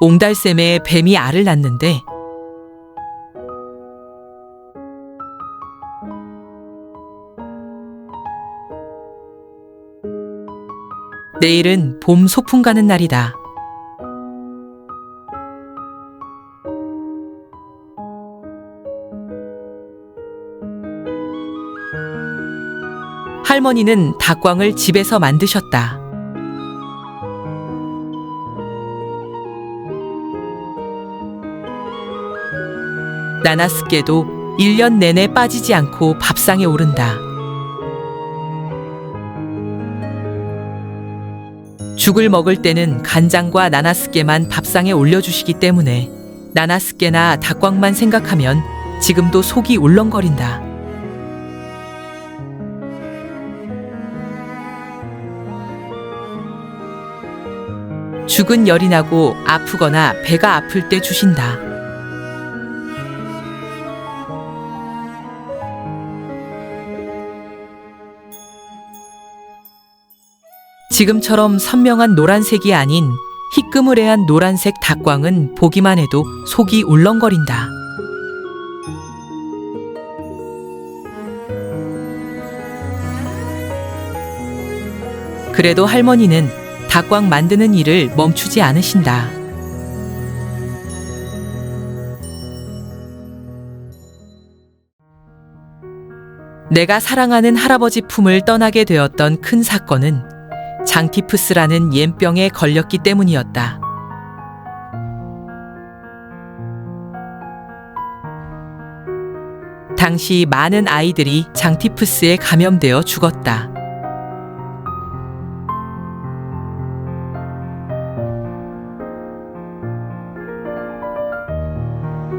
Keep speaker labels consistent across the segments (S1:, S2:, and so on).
S1: 옹달샘에 뱀이 알을 낳는데 내일은 봄 소풍 가는 날이다. 할머니는 닭광을 집에서 만드셨다. 나나스께도 1년 내내 빠지지 않고 밥상에 오른다. 죽을 먹을 때는 간장과 나나스께만 밥상에 올려주시기 때문에 나나스께나 닭광만 생각하면 지금도 속이 울렁거린다. 죽은 열이 나고 아프거나 배가 아플 때 주신다. 지금처럼 선명한 노란색이 아닌 희끄무레한 노란색 닭광은 보기만 해도 속이 울렁거린다. 그래도 할머니는 닭광 만드는 일을 멈추지 않으신다. 내가 사랑하는 할아버지 품을 떠나게 되었던 큰 사건은 장티푸스라는 옌병에 걸렸기 때문이었다. 당시 많은 아이들이 장티푸스에 감염되어 죽었다.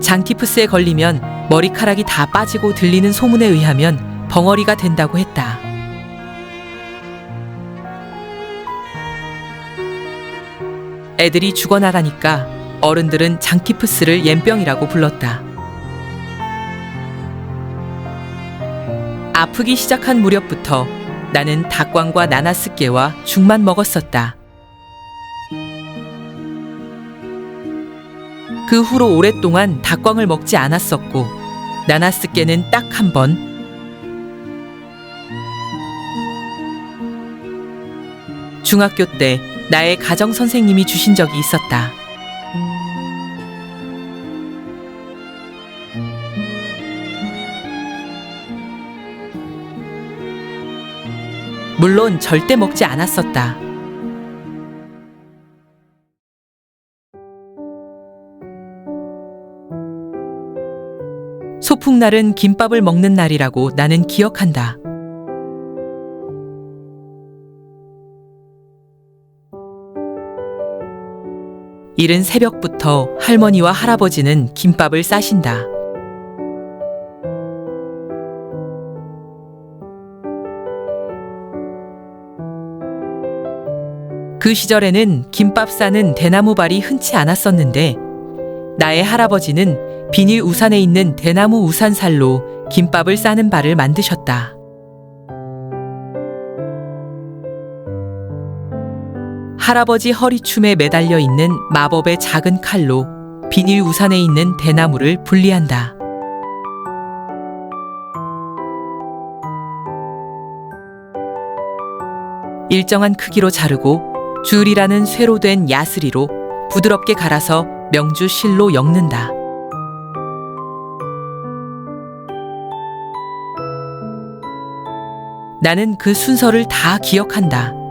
S1: 장티푸스에 걸리면 머리카락이 다 빠지고 들리는 소문에 의하면 벙어리가 된다고 했다. 애들이 죽어나가니까 어른들은 장티푸스를 옌병이라고 불렀다. 아프기 시작한 무렵부터 나는 닭광과 나나스깨와 죽만 먹었었다. 그 후로 오랫동안 닭광을 먹지 않았었고 나나스깨는 딱 한 번. 중학교 때 나의 가정 선생님이 주신 적이 있었다. 물론 절대 먹지 않았었다. 소풍날은 김밥을 먹는 날이라고 나는 기억한다. 이른 새벽부터 할머니와 할아버지는 김밥을 싸신다. 그 시절에는 김밥 싸는 대나무발이 흔치 않았었는데 나의 할아버지는 비닐 우산에 있는 대나무 우산살로 김밥을 싸는 발을 만드셨다. 할아버지 허리춤에 매달려 있는 마법의 작은 칼로 비닐 우산에 있는 대나무를 분리한다. 일정한 크기로 자르고 줄이라는 쇠로 된 야스리로 부드럽게 갈아서 명주 실로 엮는다. 나는 그 순서를 다 기억한다.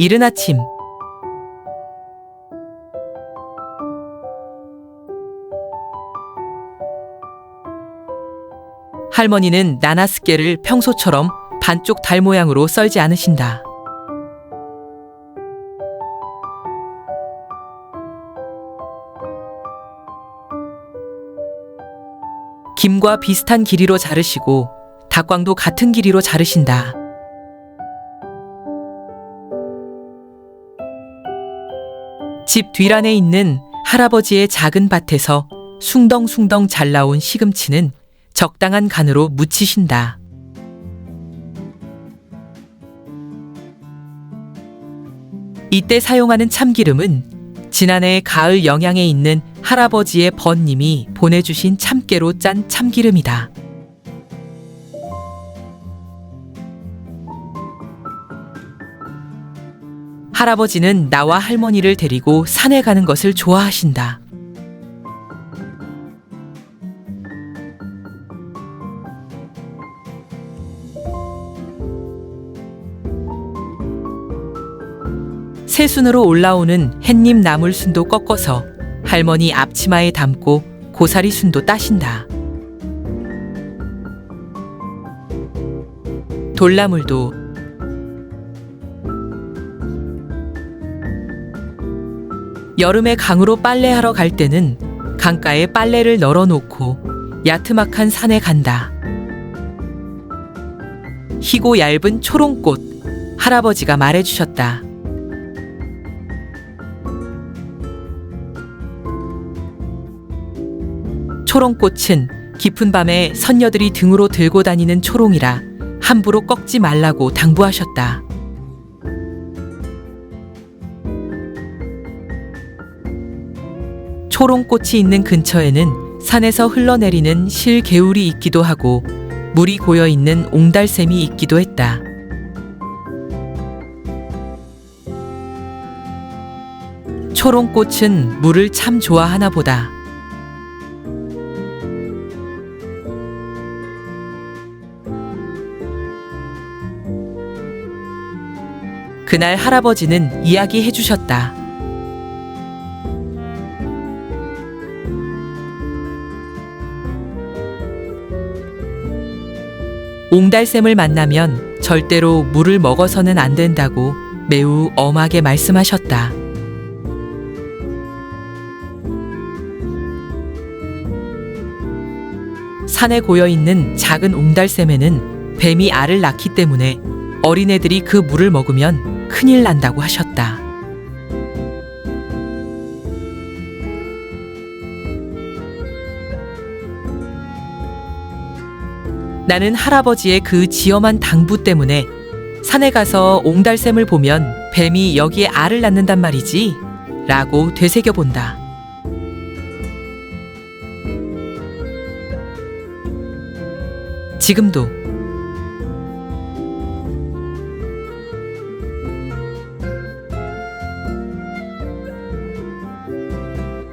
S1: 이른 아침 할머니는 나나스케를 평소처럼 반쪽 달 모양으로 썰지 않으신다. 김과 비슷한 길이로 자르시고 닭광도 같은 길이로 자르신다. 집 뒤란에 있는 할아버지의 작은 밭에서 숭덩숭덩 잘 나온 시금치는 적당한 간으로 무치신다. 이때 사용하는 참기름은 지난해 가을 영양에 있는 할아버지의 번님이 보내주신 참깨로 짠 참기름이다. 할아버지는 나와 할머니를 데리고 산에 가는 것을 좋아하신다. 새순으로 올라오는 햇잎 나물 순도 꺾어서 할머니 앞치마에 담고 고사리 순도 따신다. 돌나물도 여름에 강으로 빨래하러 갈 때는 강가에 빨래를 널어놓고 야트막한 산에 간다. 희고 얇은 초롱꽃 할아버지가 말해주셨다. 초롱꽃은 깊은 밤에 선녀들이 등으로 들고 다니는 초롱이라 함부로 꺾지 말라고 당부하셨다. 초롱꽃이 있는 근처에는 산에서 흘러내리는 실개울이 있기도 하고 물이 고여 있는 옹달샘이 있기도 했다. 초롱꽃은 물을 참 좋아하나 보다. 그날 할아버지는 이야기해 주셨다. 옹달샘을 만나면 절대로 물을 먹어서는 안 된다고 매우 엄하게 말씀하셨다. 산에 고여 있는 작은 옹달샘에는 뱀이 알을 낳기 때문에 어린애들이 그 물을 먹으면 큰일 난다고 하셨다. 나는 할아버지의 그 지엄한 당부 때문에 산에 가서 옹달샘을 보면 뱀이 여기에 알을 낳는단 말이지? 라고 되새겨 본다. 지금도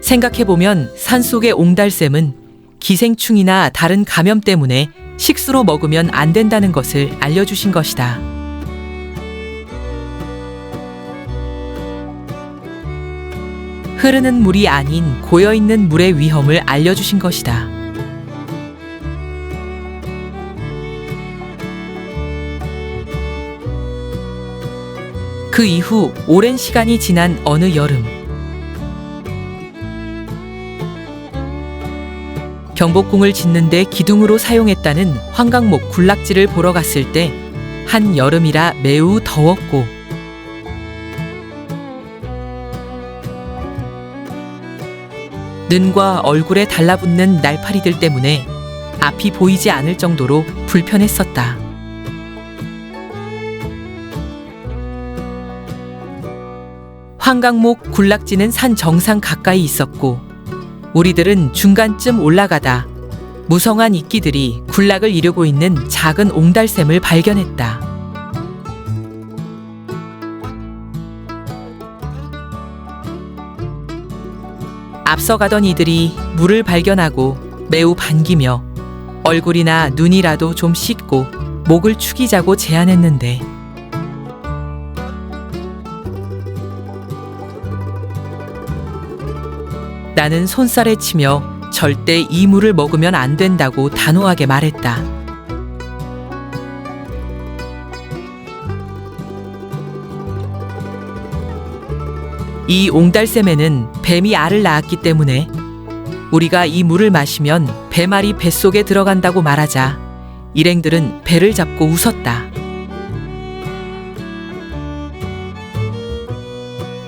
S1: 생각해보면 산속의 옹달샘은 기생충이나 다른 감염 때문에 식수로 먹으면 안 된다는 것을 알려주신 것이다. 흐르는 물이 아닌 고여있는 물의 위험을 알려주신 것이다. 그 이후 오랜 시간이 지난 어느 여름, 경복궁을 짓는데 기둥으로 사용했다는 황강목 군락지를 보러 갔을 때 한 여름이라 매우 더웠고 눈과 얼굴에 달라붙는 날파리들 때문에 앞이 보이지 않을 정도로 불편했었다. 황강목 군락지는 산 정상 가까이 있었고 우리들은 중간쯤 올라가다 무성한 이끼들이 군락을 이루고 있는 작은 옹달샘을 발견했다. 앞서가던 이들이 물을 발견하고 매우 반기며 얼굴이나 눈이라도 좀 씻고 목을 축이자고 제안했는데 나는 손살에 치며 절대 이 물을 먹으면 안 된다고 단호하게 말했다. 이 옹달샘에는 뱀이 알을 낳았기 때문에 우리가 이 물을 마시면 뱀알이 뱃속에 들어간다고 말하자 일행들은 배를 잡고 웃었다.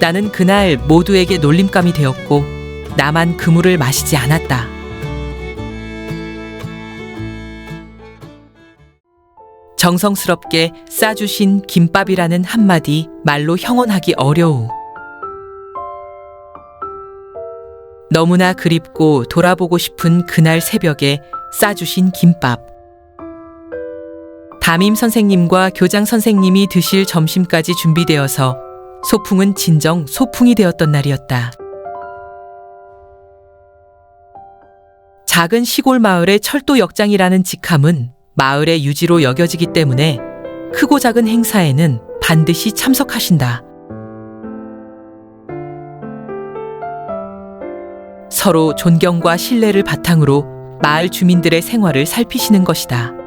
S1: 나는 그날 모두에게 놀림감이 되었고 나만 그 물을 마시지 않았다. 정성스럽게 싸주신 김밥이라는 한마디 말로 형언하기 어려우. 너무나 그립고 돌아보고 싶은 그날 새벽에 싸주신 김밥. 담임 선생님과 교장 선생님이 드실 점심까지 준비되어서 소풍은 진정 소풍이 되었던 날이었다. 작은 시골 마을의 철도 역장이라는 직함은 마을의 유지로 여겨지기 때문에 크고 작은 행사에는 반드시 참석하신다. 서로 존경과 신뢰를 바탕으로 마을 주민들의 생활을 살피시는 것이다.